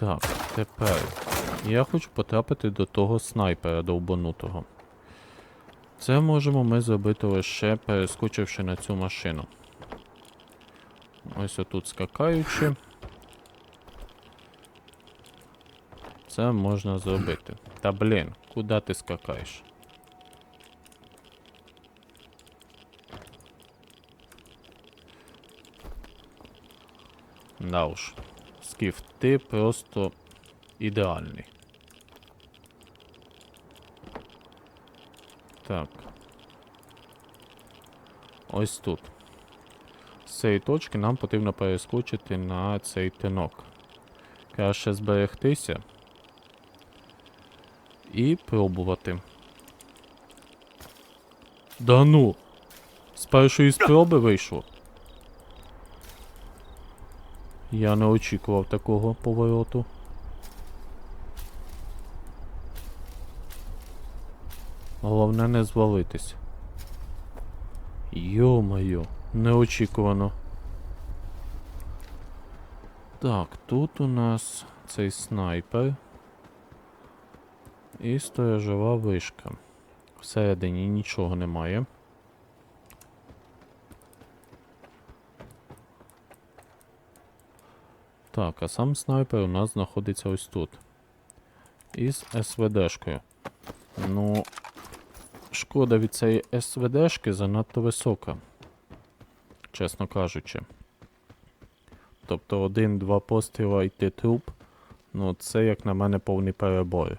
Так, тепер. Я хочу потрапити до того снайпера довбанутого. Це можемо ми зробити лише перескочивши на цю машину. Ось отут скакаючи. Це можна зробити. Та блін, куди ти скакаєш? Да уж. Скіф, ти просто ідеальний. Так. Ось тут. З цієї точки нам потрібно перескочити на цей тинок. Краще зберегтися. І пробувати. Да ну! З першої спроби вийшло. Я не очікував такого повороту. Головне не звалитись. Йо-моє, неочікувано. Так, тут у нас цей снайпер. І сторожова вишка. Всередині нічого немає. Так, а сам снайпер у нас знаходиться ось тут. Із СВДшкою. Ну, шкода від цієї СВДшки занадто висока. Чесно кажучи. Тобто один-два постріла йти труп. Ну, це, як на мене, повний перебой.